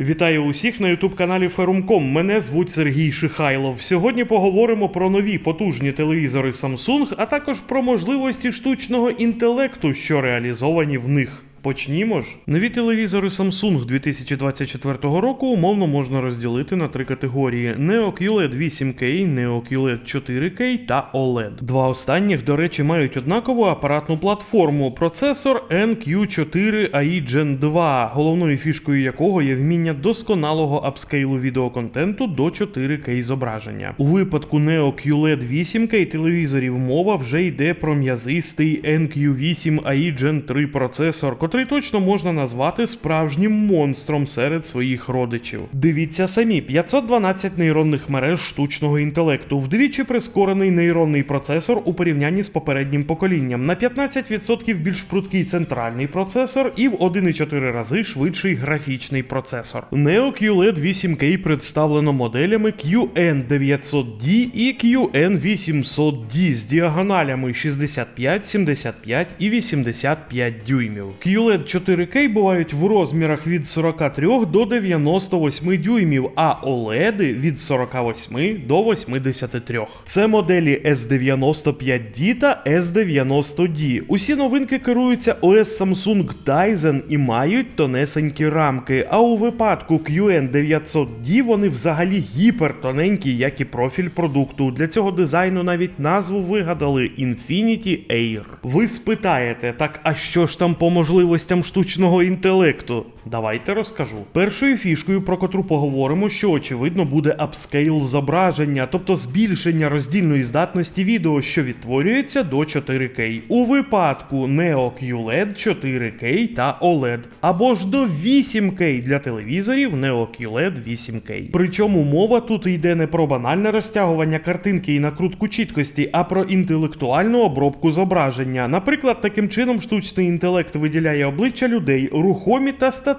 Вітаю усіх на ютуб-каналі Ферумком. Мене звуть Сергій Шихайлов. Сьогодні поговоримо про нові потужні телевізори Samsung, а також про можливості штучного інтелекту, що реалізовані в них. Почнімо ж. Нові телевізори Samsung 2024 року умовно можна розділити на три категорії: Neo QLED 8K, Neo QLED 4K та OLED. Два останніх, до речі, мають однакову апаратну платформу. Процесор NQ4 AI Gen 2, головною фішкою якого є вміння досконалого апскейлу відеоконтенту до 4K зображення. У випадку Neo QLED 8K телевізорів мова вже йде про м'язистий NQ8 AI Gen 3 процесор, котрий точно можна назвати справжнім монстром серед своїх родичів. Дивіться самі: 512 нейронних мереж штучного інтелекту, вдвічі прискорений нейронний процесор у порівнянні з попереднім поколінням, на 15% більш пруткий центральний процесор і в 1,4 рази швидший графічний процесор. Neo QLED 8K представлено моделями QN900D і QN800D з діагоналями 65, 75 і 85 дюймів. QLED 4K бувають в розмірах від 43 до 98 дюймів, а OLED від 48 до 83. Це моделі S95D та S90D. Усі новинки керуються OS Samsung Tizen і мають тонесенькі рамки. А у випадку QN900D вони взагалі гіпертоненькі, як і профіль продукту. Для цього дизайну навіть назву вигадали Infinity Air. Ви спитаєте, так а що ж там по можливостям штучного інтелекту? Давайте розкажу. Першою фішкою, про котру поговоримо, що очевидно буде апскейл зображення, тобто збільшення роздільної здатності відео, що відтворюється до 4К. У випадку Neo QLED 4K та OLED, або ж до 8К для телевізорів Neo QLED 8K. Причому мова тут йде не про банальне розтягування картинки і накрутку чіткості, а про інтелектуальну обробку зображення. Наприклад, таким чином штучний інтелект виділяє обличчя людей, рухомі та статичні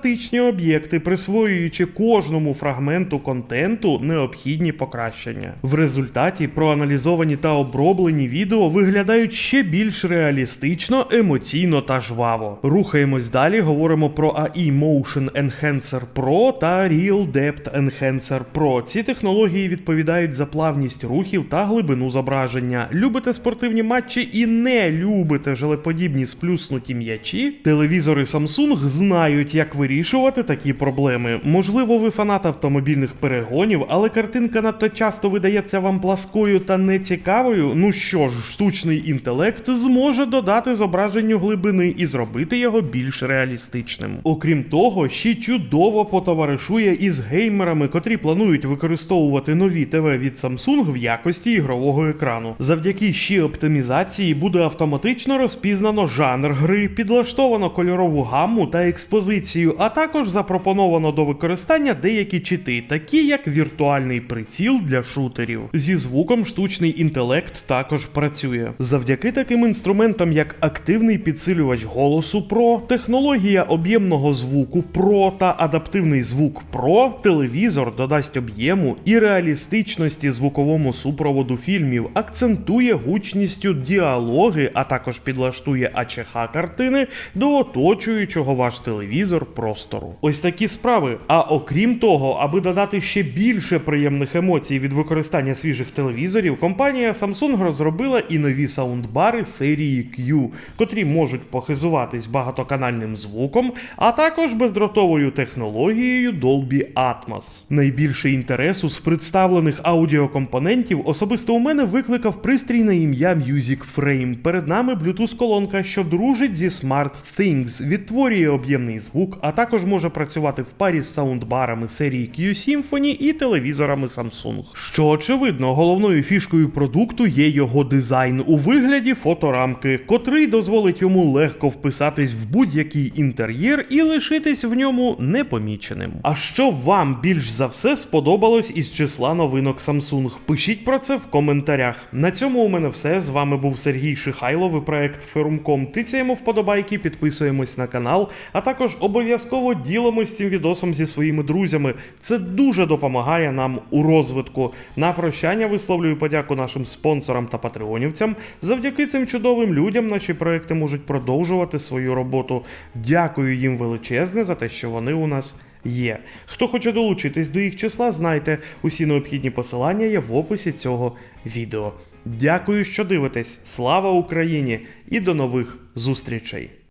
об'єкти, присвоюючи кожному фрагменту контенту необхідні покращення. В результаті проаналізовані та оброблені відео виглядають ще більш реалістично, емоційно та жваво. Рухаємось далі, говоримо про AI Motion Enhancer Pro та Real Depth Enhancer Pro. Ці технології відповідають за плавність рухів та глибину зображення. Любите спортивні матчі і не любите желеподібні сплюснуті м'ячі? Телевізори Samsung знають, як вирішувати такі проблеми. Можливо, ви фанат автомобільних перегонів, але картинка надто часто видається вам пласкою та нецікавою. Ну що ж, штучний інтелект зможе додати зображенню глибини і зробити його більш реалістичним. Окрім того, ще чудово потоваришує із геймерами, котрі планують використовувати нові ТВ від Samsung в якості ігрового екрану. Завдяки ще оптимізації буде автоматично розпізнано жанр гри, підлаштовано кольорову гамму та експозицію, а також запропоновано до використання деякі чити, такі як віртуальний приціл для шутерів. Зі звуком штучний інтелект також працює. Завдяки таким інструментам, як активний підсилювач голосу Pro, технологія об'ємного звуку Pro та адаптивний звук Pro, телевізор додасть об'єму і реалістичності звуковому супроводу фільмів, акцентує гучністю діалоги, а також підлаштує АЧХ картини до оточуючого ваш телевізор простору. Ось такі справи. А окрім того, аби додати ще більше приємних емоцій від використання свіжих телевізорів, компанія Samsung розробила і нові саундбари серії Q, котрі можуть похизуватись багатоканальним звуком, а також бездротовою технологією Dolby Atmos. Найбільше інтересу з представлених аудіокомпонентів особисто у мене викликав пристрій на ім'я Music Frame. Перед нами Bluetooth-колонка, що дружить зі Smart Things, відтворює об'ємний звук, а також може працювати в парі з саундбарами серії Q Symphony і телевізорами Samsung. Що очевидно, головною фішкою продукту є його дизайн у вигляді фоторамки, котрий дозволить йому легко вписатись в будь-який інтер'єр і лишитись в ньому непоміченим. А що вам більш за все сподобалось із числа новинок Samsung? Пишіть про це в коментарях. На цьому у мене все. З вами був Сергій Шихайлов і проект Ферумком. Тицяємо вподобайки, підписуємось на канал, а також обов'язково ділимось цим відосом зі своїми друзями. Це дуже допомагає нам у розвитку. На прощання висловлюю подяку нашим спонсорам та патреонівцям. Завдяки цим чудовим людям наші проекти можуть продовжувати свою роботу. Дякую їм величезне за те, що вони у нас є. Хто хоче долучитись до їх числа, знайте, усі необхідні посилання є в описі цього відео. Дякую, що дивитесь. Слава Україні і до нових зустрічей!